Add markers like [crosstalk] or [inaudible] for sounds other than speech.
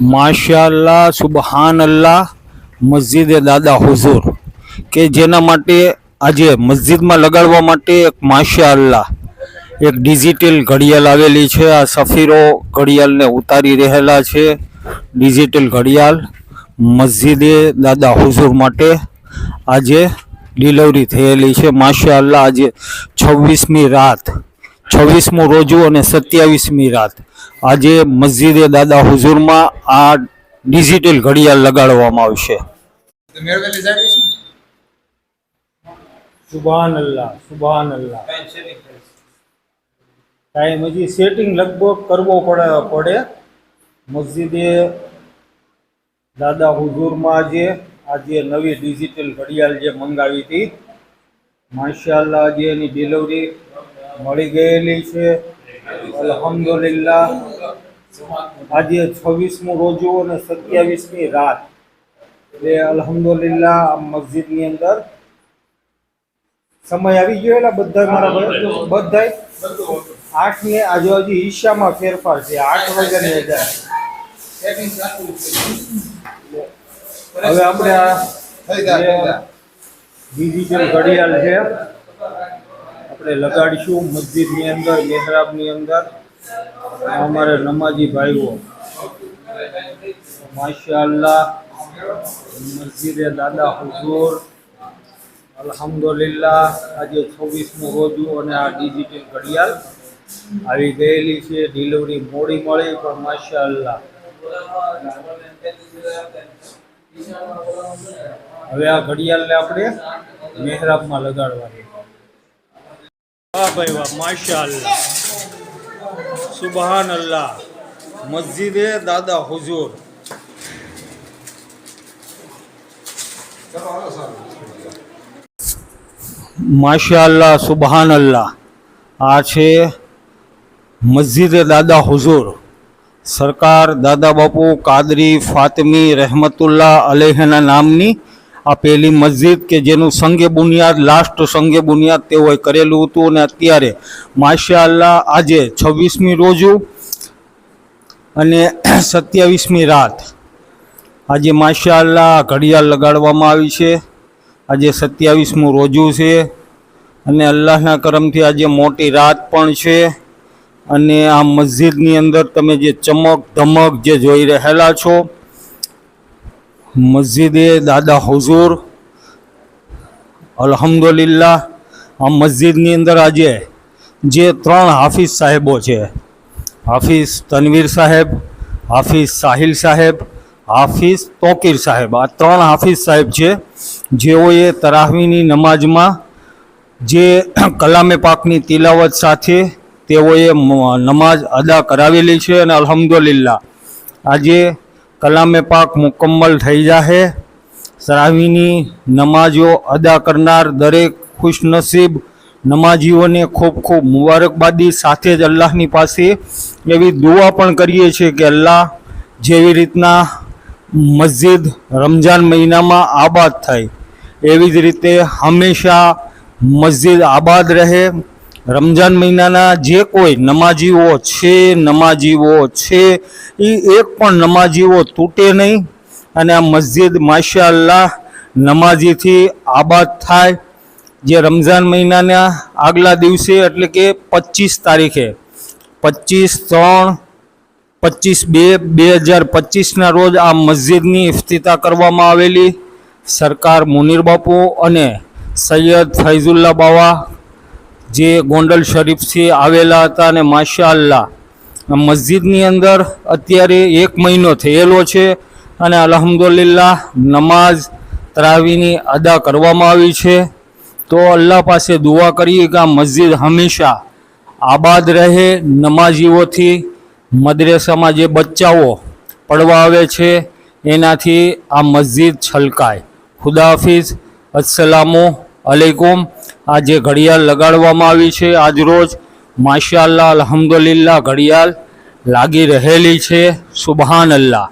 માશાલ્લાહ સુબહાન અલ્લાહ મસ્જિદે દાદા હુઝુર. કે જેના માટે આજે મસ્જિદમાં લગાડવા માટે એક માશા અલ્લાહ એક ડિજિટલ ઘડિયાળ આવેલી છે. આ સફીરો ઘડિયાળને ઉતારી રહેલા છે. ડિજિટલ ઘડિયાળ મસ્જિદે દાદા હુઝુર માટે આજે ડિલિવરી થયેલી છે. માશા અલ્લાહ આજે છવ્વીસમી રાત, છવ્વીસમું રોજુ અને સત્યાવીસમી રાત આજે મસ્જિદે દાદા હુઝુરમાં આ ડિજિટલ ઘડિયાળ લગાડવામાં આવશે. સુબહાન અલ્લાહ સુબહાન અલ્લાહ. ટાઈમ હજી સેટિંગ લગભગ કરવો પડે પડે. મસ્જિદે દાદા હુઝુરમાં આજે આજે નવી ડિજિટલ ઘડિયાળ જે મંગાવી હતી. માશાલ્લાહ આજે એની ડિલિવરી મળી ગયેલી છે. અલ્હમ્દુલિલ્લાહ આજે છવ્વીસમું રોજો અને સત્યાવીસમી રાત. એટલે અલ્હમ્દુલિલ્લાહ મસ્જિદની અંદર સમય આવી ગયો એટલે બધા મારા બધા આઠ ને આજુબાજુ ઈશામાં ફેરફાર છે આઠ વાગ્યાની હજાર. Setting હવે આપણે આ. ડિજિટલ ઘડિયાળ છે આપણે લગાડીશું મસ્જિદની અંદર, મહેરાબની અંદર. અમારે નમાજી ભાઈઓ. માશાઅલ્લાહ, મસ્જિદે દાદા હુઝુર અલ્હમ્દુલિલ્લાહ, આજે છવ્વીસમું રોજુ અને આ ડિજિટલ ઘડિયાળ આવી ગયેલી છે. ડિલિવરી મોડી મળી, પણ માશાઅલ્લાહ. હવે આ ઘડિયાળને આપણે મેહરાબમાં લગાડવાની વાહ ભાઈ વાહ માશાઅલ્લાહ સુબહાન અલ્લાહ મસ્જિદે દાદા હુજુર ચલો હાલો સારું માશાઅલ્લાહ સુબહાન અલ્લાહ આ છે મસ્જિદે દાદા હુઝુર સરકાર દાદા બાપુ કાદરી ફાતમી રહેમતુલ્લાહ અલેહના નામની આ પહેલી મસ્જિદ કે જેનું સંગે બુનિયાદ લાસ્ટ સંગે બુનિયાદ તેઓએ કરેલું હતું અને અત્યારે માશાઅલ્લાહ આજે છવ્વીસમી રોજુ અને સત્યાવીસમી રાત આજે માશાઅલ્લાહ ઘડિયાળ લગાડવામાં આવી છે. આજે સત્યાવીસમું રોજુ છે અને અલ્લાહના કરમથી આજે મોટી રાત પણ છે અને આ મસ્જિદની અંદર તમે જે ચમક ધમક જે જોઈ રહેલા છો મસ્જિદે દાદા હુઝુર, અલ્હમ્દુલિલ્લાહ, આ મસ્જિદની અંદર આજે જે ત્રણ હાફિઝ સાહેબો છે, હાફિઝ તનવીર સાહેબ, હાફિઝ સાહિલ સાહેબ, હાફિઝ તોકીર સાહેબ, આ ત્રણ હાફિઝ સાહેબ છે, જેઓએ તરાહવીની નમાજમાં જે [coughs] કલામે પાકની તિલાવત સાથે તેઓએ નમાજ અદા કરાવેલી છે અને અલ્હમ્દુલિલ્લાહ. આજે કલામે પાક મુકમ્મલ થઈ જાહે. સરાવીની નમાજો અદા કરનાર દરેક ખુશનસીબ નમાજીઓને ખૂબ ખૂબ મુબારકબાદી સાથે જ અલ્લાહની પાસે એવી દુઆ પણ કરીએ છીએ કે અલ્લાહ જેવી રીતના મસ્જિદ રમજાન મહિનામાં આબાદ થાય. એવી જ રીતે હંમેશા મસ્જિદ આબાદ રહે રમજાન મહિનાના જે કોઈ નમાજીઓ છે નમાજીઓ છે, એ એક પણ નમાજીઓ તૂટે નહીં. અને આ મસ્જિદ માશા અલ્લાહ નમાજીથી આબાદ થાય. જે રમઝાન મહિનાના આગલા દિવસે, એટલે કે પચીસ તારીખે. પચીસ ત્રણ, પચીસ બે બે હજાર પચીસના રોજ આ મસ્જિદની ઇફ્તિતા કરવામાં આવેલી. સરકાર મુનીર બાપુ અને સૈયદ ફૈઝુલ્લા બાવા જે ગોંડલ શરીફથી આવેલા હતા અને માશા અલ્લાહ મસ્જિદની અંદર અત્યારે એક મહિનો થયેલો છે અને અલ્હમ્દુલિલ્લાહ નમાઝ તરાવીની અદા કરવામાં આવી છે. તો અલ્લાહ પાસે દુઆ કરીએ કે આ મસ્જિદ હંમેશા આબાદ રહે, નમાજીઓથી મદ્રેસામાં જે બચ્ચાઓ પડવા આવે છે, એનાથી આ મસ્જિદ છલકાય. ખુદાફિઝ અસલામુ અલૈકુમ. આ જે ઘડિયાળ લગાડવામાં આવી છે. આજરોજ માશાલ્લા અલહમદુલિલ્લા ઘડિયાળ લાગી રહેલી છે. સુબહાન અલ્લાહ